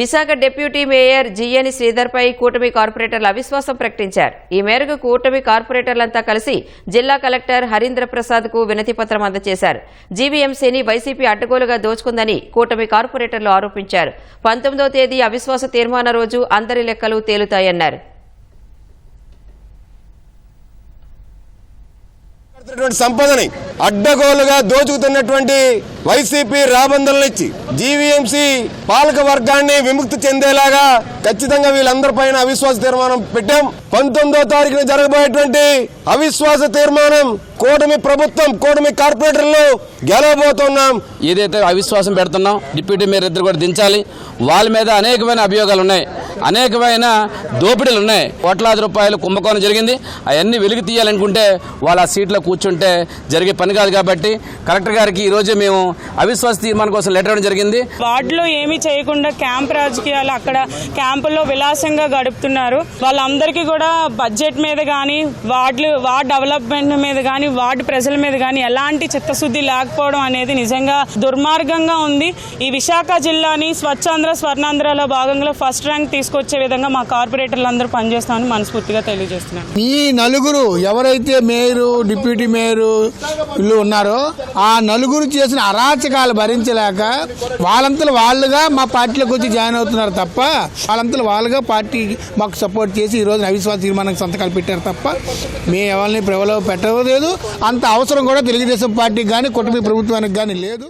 Visakha deputy mayor జిఎని శ్రీధర్పై కూటమి కార్పొరేటర్లు అవిశ్వాసం ప్రకటించారు. ఈ మేరకు కూటమి కార్పొరేటర్లంతా కలిసి జిల్లా కలెక్టర్ హరీంద్ర ప్రసాద్కు అందజేశారు. జీవీఎంసీని వైసీపీ అడ్డగోలుగా దోచుకుందని కూటమి కార్పొరేటర్లు ఆరోపించారు. పంతొమ్మిదో తేదీ అవిశ్వాస తీర్మాన రోజు అందరి లెక్కలు తేలుతాయన్నారు. సంపదని అడ్డగోలుగా దోచుకుతున్నటువంటి వైసీపీ రాబందులనిచ్చి జీవీఎంసీ పాలక వర్గాన్ని విముక్తి చెందేలాగా ఖచ్చితంగా వీళ్ళందరి పైన అవిశ్వాస తీర్మానం పెట్టాం. పంతొమ్మిదో తారీఖున జరగబోయేటువంటి అవిశ్వాస తీర్మానం కూటమి ప్రభుత్వం కూటమి కార్పొరేటర్లు గెలవబోతున్నాం. ఏదైతే అవిశ్వాసం పెడుతున్నాం డిప్యూటీ మేయర్ ఇద్దరు కూడా దించాలి. వాళ్ళ మీద అనేకమైన అభియోగాలు ఉన్నాయి. అనేకమైన దోపిడీలు ఉన్నాయి కోట్లాది రూపాయలు కుంభకోణం జరిగింది. అవన్నీ వెలుగు తీయాలనుకుంటే వాళ్ళ ఆ సీట్లో కూర్చుంటే జరిగే పని కాదు కాబట్టి కలెక్టర్ గారికి ఈరోజు మేము అవిశ్వాస తీర్మానం కోసం లెటర్ ఇవ్వడం జరిగింది. వార్డులో ఏమీ చేయకుండా క్యాంప్ రాజకీయాలు అక్కడ క్యాంపుల్లో విలాసంగా గడుపుతున్నారు. వాళ్ళందరికీ కూడా బడ్జెట్ మీద కానీ వార్డులు వార్డ్ డెవలప్మెంట్ మీద కానీ వార్డు ప్రజల మీద కానీ ఎలాంటి చిత్తశుద్ధి లేకపోవడం అనేది నిజంగా దుర్మార్గంగా ఉంది. ఈ విశాఖ జిల్లాని స్వచ్ఛాంధ్ర స్వర్ణాంధ్రలో భాగంగా ఫస్ట్ ర్యాంక్ తీసుకొచ్చే విధంగా మా కార్పొరేటర్లు అందరూ పనిచేస్తామని మనస్ఫూర్తిగా తెలియజేస్తున్నాను. ఈ నలుగురు ఎవరైతే మేయరు డిప్యూటీ మేయరు వీళ్ళు ఉన్నారో ఆ నలుగురు చేసిన అరాచకాలు భరించలేక వాళ్ళంతలు వాళ్ళుగా మా పార్టీలోకి వచ్చి జాయిన్ అవుతున్నారు తప్ప వాళ్ళంతలు వాళ్ళుగా పార్టీ మాకు సపోర్ట్ చేసి ఈ రోజున అవిశ్వాస తీర్మానానికి సంతకాలు పెట్టారు తప్ప మేము ఎవరిని ప్రబలో పెట్టలేదు అంత అవసరం కూడా తెలుగుదేశం పార్టీకి కానీ కుటుంబ ప్రభుత్వానికి కానీ లేదు.